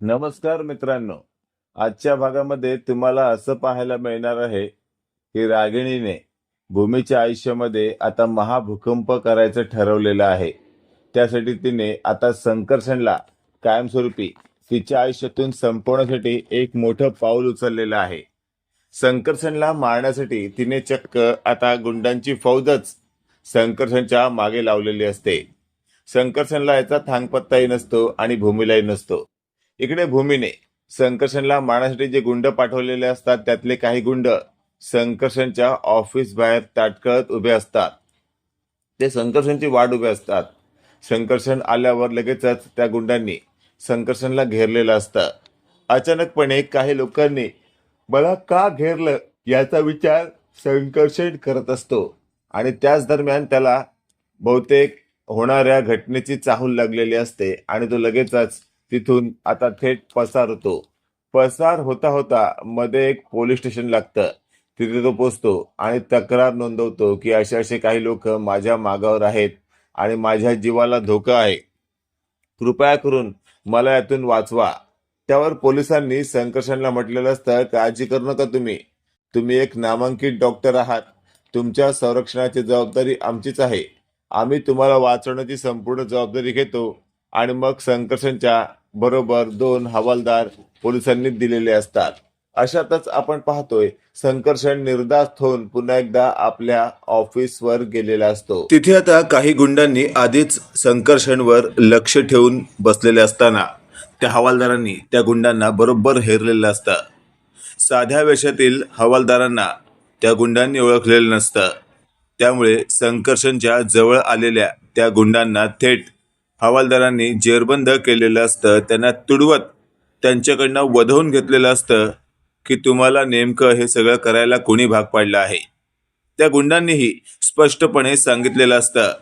नमस्कार मित्रांनो आजच्या भागामध्ये तुम्हाला असं पाहायला मिळणार आहे की रागिणीने भूमीच्या आयुष्यामध्ये आता महाभूकंप करायचं ठरवलेलं आहे. त्यासाठी तिने आता संकर्षणला कायमस्वरूपी तिच्या आयुष्यातून संपवण्यासाठी एक मोठं पाऊल उचललेलं आहे. संकर्षणला मारण्यासाठी तिने चक्क आता गुंडांची फौजच संकर्षणच्या मागे लावलेली असते. संकर्षणला याचा थांगपत्ताही नसतो आणि भूमीलाही नसतो. इकडे भूमीने संकर्षणला मारण्यासाठी जे गुंड पाठवलेले असतात त्यातले काही गुंड संकर्षणच्या ऑफिस बाहेर ताटकळत उभे असतात. ते संकर्षणची वाट उभे असतात. संकर्षण आल्यावर लगेचच त्या गुंडांनी संकर्षणला घेरलेलं असतं. अचानकपणे काही लोकांनी मला का घेरलं याचा विचार संकर्षण करत असतो. आणि त्याच दरम्यान त्याला बहुतेक होणाऱ्या घटनेची चाहूल लागलेली असते आणि तो लगेचच तिथून आता थेट पसार होतो. पसार होता होता मध्ये एक पोलीस स्टेशन लागतं. तिथे तो पोचतो आणि तक्रार नोंदवतो की असे असे काही लोक माझ्या मागावर आहेत आणि माझ्या जीवाला धोका आहे. कृपया करून मला यातून वाचवा. त्यावर पोलिसांनी संकर्षणला म्हटलेलं असतं काळजी करू नका तुम्ही. तुम्ही एक नामांकित डॉक्टर आहात. तुमच्या संरक्षणाची जबाबदारी आमचीच आहे. आम्ही तुम्हाला वाचवण्याची संपूर्ण जबाबदारी घेतो. आणि मग संकर्षणच्या बरोबर दोन हवालदार पोलिसांनी दिलेले असतात. अशातच आपण पाहतोय संकर्षण निर्धास्त होऊन पुन्हा एकदा आपल्या ऑफिसवर गेलेला असतो. तिथे आता काही गुंडांनी आधीच संकर्षणवर लक्ष ठेवून बसलेले असताना त्या हवालदारांनी त्या गुंडांना बरोबर हेरलेलं असतं. साध्या वेशातील हवालदारांना त्या गुंडांनी ओळखलेलं नसतं. त्यामुळे संकर्षणच्या जवळ आलेल्या त्या गुंडांना थेट हवालदारांनी जेरबंद केलेलं असतं त्यांना तुडवत त्यांच्याकडनं वधवून घेतलेलं असतं की तुम्हाला नेमकं हे सगळं करायला कोणी भाग पाडलं आहे? त्या गुंडांनीही स्पष्टपणे सांगितलेलं असतं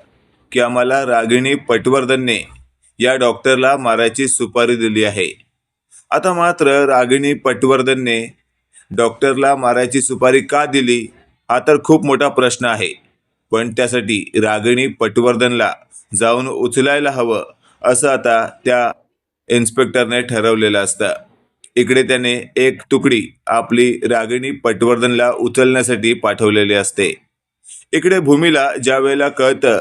की आम्हाला रागिणी पटवर्धनने या डॉक्टरला मारायची सुपारी दिली आहे. आता मात्र रागिणी पटवर्धनने डॉक्टरला मारायची सुपारी का दिली हा तर खूप मोठा प्रश्न आहे. पण त्यासाठी रागिणी पटवर्धनला जाऊन उचलायला हवं असं आता त्या इन्स्पेक्टरने ठरवलेलं असतं. इकडे त्याने एक तुकडी आपली रागिणी पटवर्धनला उचलण्यासाठी पाठवलेली असते. इकडे भूमीला ज्या वेळेला कळतं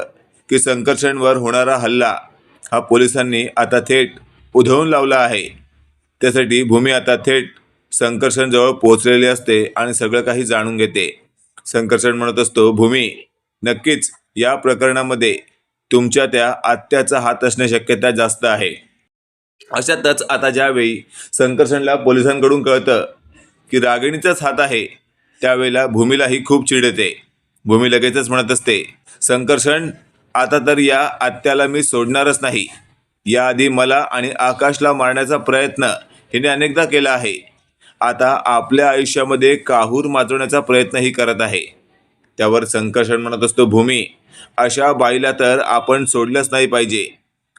की संकर्षणवर होणारा हल्ला हा पोलिसांनी आता थेट उधळून लावला आहे. त्यासाठी भूमी आता थेट संकर्षणजवळ पोहोचलेली असते आणि सगळं काही जाणून घेते. संकर्षण म्हणत असतो भूमी नक्कीच या प्रकरणामध्ये तुमच्या त्या आत्याचा हात असणे शक्यता जास्त आहे. अशातच आता ज्यावेळी संकर्षणला पोलिसांकडून कळतं की रागिणीचाच हात आहे त्यावेळेला भूमीलाही खूप चिड येते. भूमी लगेचच म्हणत असते संकर्षण आता तर या आत्याला मी सोडणारच नाही. याआधी मला आणि आकाशला मारण्याचा प्रयत्न हिने अनेकदा केला आहे. आता आपल्या आयुष्यामध्ये काहूर माजवण्याचा प्रयत्नही करत आहे. त्यावर संकर्षण म्हणत असतो भूमी अशा बाईला तर आपण सोडलंच नाही पाहिजे.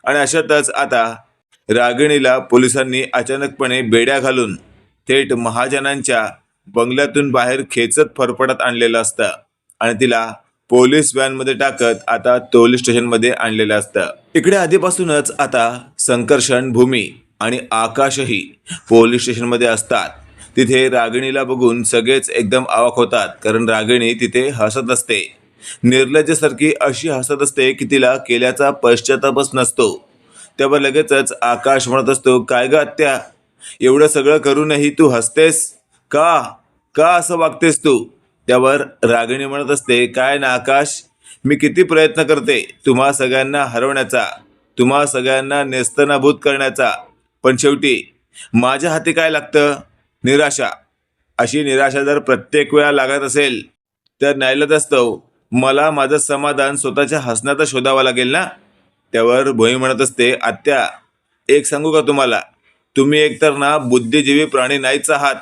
आणि अशातच आता रागिणीला पोलिसांनी अचानकपणे बेड्या घालून थेट महाजनांच्या बंगल्यातून बाहेर खेचत फरफडत आणलेलं असतं. आणि तिला पोलीस व्हॅनमध्ये टाकत आता पोलीस स्टेशनमध्ये आणलेलं असतं. इकडे आधीपासूनच आता संकर्षण भूमी आणि आकाशही पोलीस स्टेशनमध्ये असतात. तिथे रागिणीला बघून सगळेच एकदम आवाक होतात कारण रागिणी तिथे हसत असते. निर्लज्जसारखी अशी हसत असते की तिला केल्याचा पश्चातापच नसतो. तेव्हा लगेचच आकाश म्हणत असतो काय ग आत्या? एवढं सगळं करूनही तू हसतेस? का? का असं वागतेस तू? त्यावर रागिणी म्हणत असते काय ना आकाश? मी किती प्रयत्न करते तुम्हा सगळ्यांना हरवण्याचा तुम्हा सगळ्यांना नेस्तनाभूत करण्याचा. पण शेवटी माझ्या हाती काय लागतं? निराशा. अशी निराशा जर प्रत्येक वेळा लागत असेल तर नाईलाज असतो मला माझं समाधान स्वतःच्या हसण्याचा शोधावं लागेल ना? त्यावर भोई म्हणत असते आत्या एक सांगू का तुम्हाला? तुम्ही एकतर ना बुद्धिजीवी प्राणी नाहीच आहात.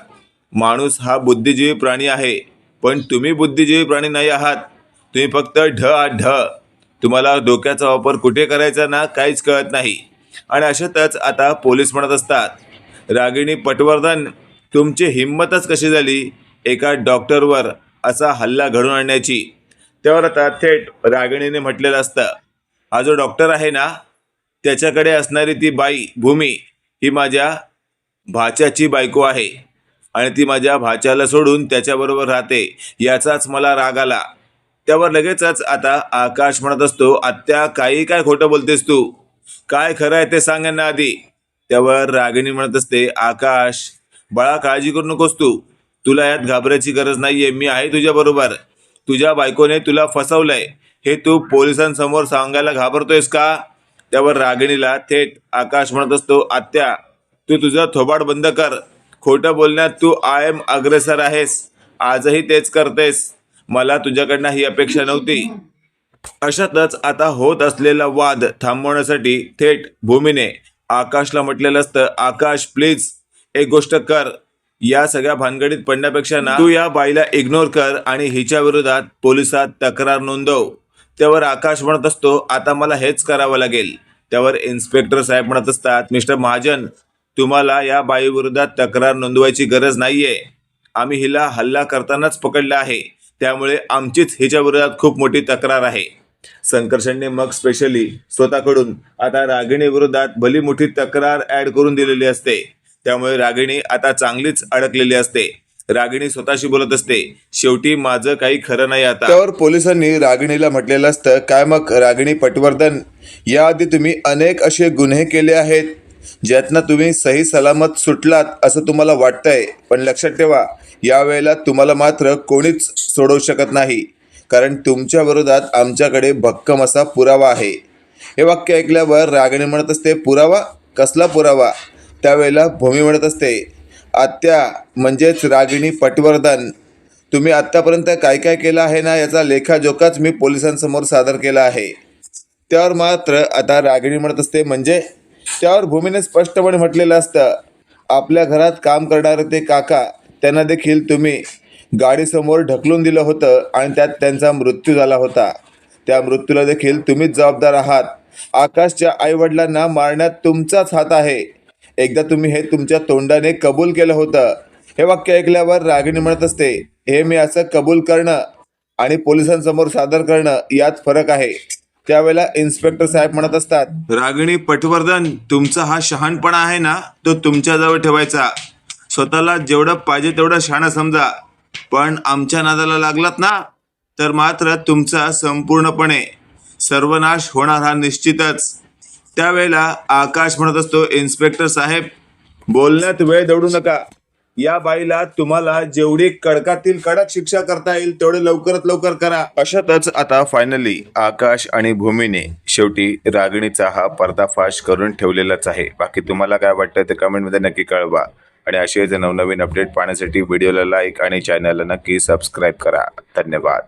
माणूस हा बुद्धिजीवी प्राणी आहे पण तुम्ही बुद्धिजीवी प्राणी नाही आहात. तुम्ही फक्त ढ ढ. तुम्हाला डोक्याचा वापर कुठे करायचा ना काहीच कळत नाही. आणि अशातच आता पोलीस म्हणत असतात रागिणी पटवर्धन तुमची हिंमतच कशी झाली? एका डॉक्टरवर असा हल्ला घडून आणण्याची. त्यावर आता थेट रागिणीने म्हटलेलं असतं. हा जो डॉक्टर आहे ना त्याच्याकडे असणारी ती बाई भूमी ही माझ्या भाच्याची बायको आहे. आणि ती माझ्या भाच्याला सोडून त्याच्याबरोबर राहते याचाच मला राग आला. त्यावर लगेचच आता आकाश म्हणत असतो आत्या काही काय खोटं बोलतेस तू? काय खरं आहे ते सांग ना आधी. त्यावर रागिणी म्हणत असते आकाश बाळा काळजी करू नकोस तू. तुला यात घाबरायची गरज नाहीये. मी आहे तुझ्या बरोबर. तुझ्या बायकोने तुला फसवलंय. हे तू पोलिसांसमोर सांगायला घाबरतोयस का? त्यावर रागिणीला थेट आकाश म्हणत असतो आत्या तू तुझा थोबाड बंद कर. खोटं बोलण्यात तू आय एम अग्रेसर आहेस. आजही तेच करतेस. मला तुझ्याकडनं ही अपेक्षा नव्हती. अशातच आता होत असलेला वाद थांबवण्यासाठी थेट भूमीने आकाशला म्हटलेलं असतं आकाश प्लीज एक गोष्ट कर. या सगळ्या भानगडीत पडण्यापेक्षा ना तू या बाईला इग्नोर कर आणि हिच्या विरोधात पोलिसात तक्रार नोंदव. त्यावर आकाश म्हणत असतो आता मला हेच करावं लागेल. त्यावर इन्स्पेक्टर साहेब म्हणत असतात मिस्टर महाजन तुम्हाला या बाई विरोधात तक्रार नोंदवायची गरज नाहीये. आम्ही हिला हल्ला करतानाच पकडलं आहे. त्यामुळे आमचीच हिच्या विरोधात खूप मोठी तक्रार आहे. संकर्षणने मग स्पेशली स्वतःकडून आता रागिणी विरोधात भली मोठी तक्रार ऍड करून दिलेली असते. त्यामुळे रागिणी आता चांगलीच अडकलेली असते. रागिणी स्वतःशी बोलत असते. शेवटी माझं काही खरं नाही आता. त्यावर पोलिसांनी रागिणीला म्हटलेलं असतं काय मग रागिणी पटवर्धन याआधी तुम्ही अनेक असे गुन्हे केले आहेत ज्यातनं तुम्ही सही सलामत सुटलात असं तुम्हाला वाटतंय. पण लक्षात ठेवा यावेळेला तुम्हाला मात्र कोणीच सोडवू शकत नाही. कारण तुमच्या विरोधात आमच्याकडे भक्कम असा पुरावा आहे. हे वाक्य ऐकल्यावर रागिणी म्हणत असते पुरावा? कसला पुरावा? त्यावेळेला भूमी म्हणत असते आत्या म्हणजेच रागिणी पटवर्धन तुम्ही आत्तापर्यंत काय काय केलं आहे ना याचा लेखाजोखाच मी पोलिसांसमोर सादर केला आहे. त्यावर मात्र आता रागिणी म्हणत असते म्हणजे? त्यावर भूमीने स्पष्टपणे म्हटलेलं असतं आपल्या घरात काम करणारे ते काका त्यांना देखील तुम्ही गाडीसमोर ढकलून दिलं होतं आणि त्यात त्यांचा मृत्यू झाला होता. त्या मृत्यूला देखील तुम्हीच जबाबदार आहात. आकाशच्या आईवडिलांना मारण्यात तुमचाच हात आहे. एकदा तुम्ही हे तुमच्या तोंडाने कबूल केलं होतं. हे वाक्य ऐकल्यावर रागिणी म्हणत असते. हे मी असं कबूल करणं आणि पोलिसांसमोर सादर करणं यात फरक आहे. त्यावेळेला इन्स्पेक्टर साहेब म्हणत असतात रागिणी पटवर्धन तुमचा हा शहाणपणा आहे ना तो तुमच्याजवळ ठेवायचा. स्वतःला जेवढं पाहिजे तेवढं शहाणा समजा. पण आमच्या नादाला लागलात ना तर मात्र तुमचा संपूर्णपणे सर्वनाश होणार हा निश्चितच. त्यावेळेला आकाश म्हणत असतो इन्स्पेक्टर साहेब बोलण्यात वेळ दौडू नका. या बाईला तुम्हाला जेवढी कडकातील कडक शिक्षा करता येईल तेवढे लवकरात लवकर करा. अशातच आता फायनली आकाश आणि भूमीने शेवटी रागिणीचा हा पर्दाफाश करून ठेवलेलाच आहे. बाकी तुम्हाला काय वाटतं ते कमेंटमध्ये नक्की कळवा. आणि असे नवनवीन अपडेट पाहण्यासाठी व्हिडिओला लाईक आणि चॅनलला नक्की सबस्क्राईब करा. धन्यवाद.